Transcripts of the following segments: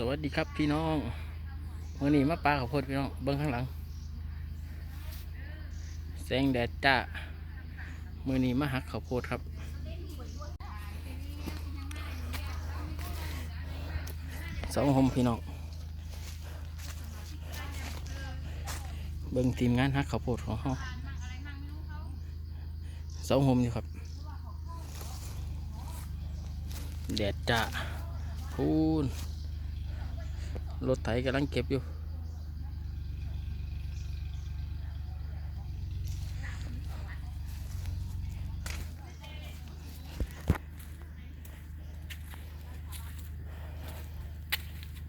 สวัสดีครับพี่น้องมื่อนี้มาปลาข้าวโพดพี่น้องเบิ้งข้างหลังแสงแดดจ้ามือนี้มาหักข้าวโพดครับ สองหมพี่น้องเบิ้งทีมงานหักข้าวโพดของเขาสองหมอยู่ครับแดดจ้าพูน รถไถกำลังเก็บอยู่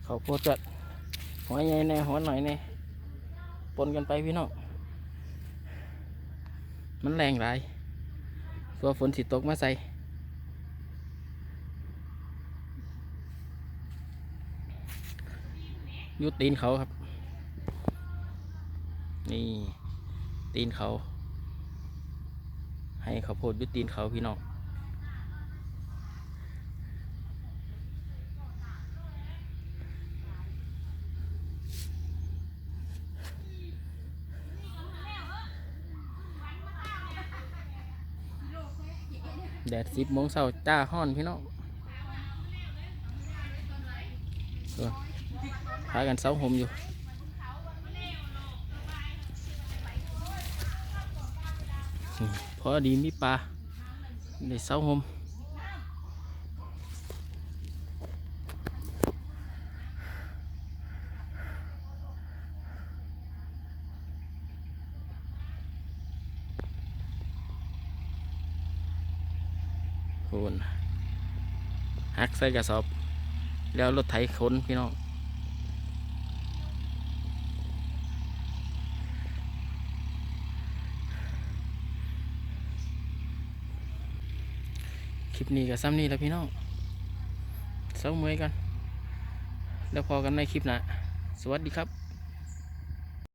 เขาโพดจัดหัวใหญ่แน่หัวหน่อยแน่ปนกันไปพี่น้องมันแรงหลายตัวฝนสิตกมาใส่ ยุดตีนเขาครับ นี่ ตีนเขา ให้เขาโพดยุดตีนเขาพี่น้องแดดสิบโมงเช้าจ้าห้อนพี่น้องเออ พากันเสาห่มอยู่พอดีมีปลาในเสาห่มโคนหักใส่กระสอบ แล้วรถไถขนพี่น้อง ลิปนี้กับซ้ำนี่แล้วพี่น้องเศร้าเมื่อยกัน แล้วพอกันในคลิปหนะสวัสดีครับ